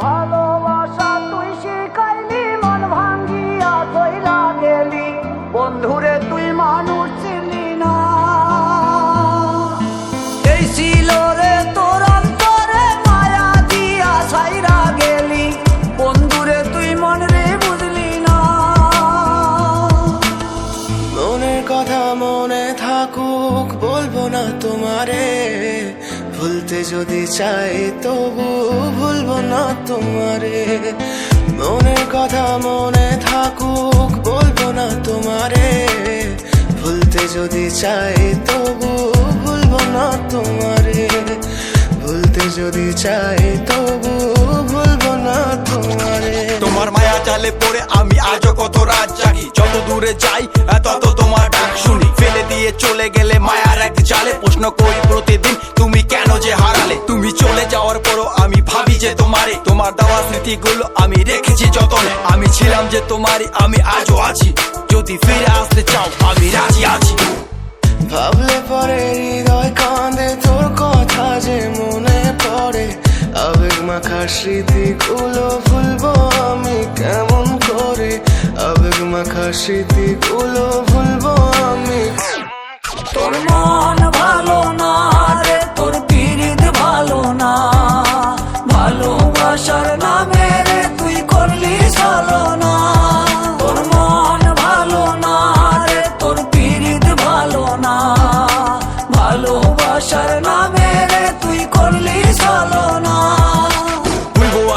ভালোবাসা তুই শিখাইলি, মন ভাঙ্গিয়া কইলা গেলি। বন্ধুরে, তুই মানুষ ছিলি না। এই মায়া দিয়া ছাইরা গেলি। বন্ধুরে, তুই রে না। কথা মনে থাকুক, বলব না তোমারে। ভুলতে যদি চাই, তবু ভুলবো না তোমারে। মনের কথা মনে থাকুক, বলব না তোমারে। ভুলতে যদি চাই, তবু ভুলবো না তোমারে। ভুলতে যদি চাই, তবু ভুলবো না তোমারে। তোমার মায়া জালে পড়ে আমি আজও কত রাত দূরে যাই তত তোমার ডাক শুনি। ফেলে দিয়ে চলে গেলে মায়ার এক জালে প্রশ্ন করি প্রতিদিন, তুমি কেন যে হারালে? তুমি চলে যাওয়ার পরও আমি ভাবি যে তোমারে। তোমার দেওয়া স্মৃতিগুলো আমি রেখেছি যতনে। আমি ছিলাম যে তোমারই, আমি আজও আছি। যদি ফিরে আসতে চাও, আমি রাজি আছি। ভাবলে পরে হৃদয় কাঁদে, তোর কথা যে মনে পড়ে। আবেগ মাখা স্মৃতিগুলো মাখা স্মৃতিগুলো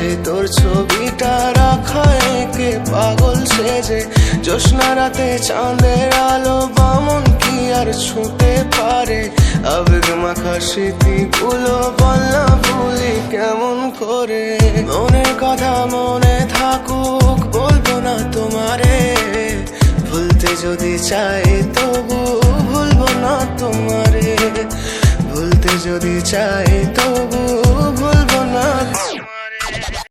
মাঝে তোর ছবিটা রাখা একে পাগল সেজে। জ্যোৎস্না রাতে চাঁদের আলো বামন কি আর ছুঁতে পারে? আবেগ মাখা স্মৃতিগুলো বলনা ভুলি কেমন করে? মনের কথা মনে থাকুক, বলব না তোমারে। ভুলতে যদি চাই তবু ভুলবো না তোমারে। ভুলতে যদি চাই তবু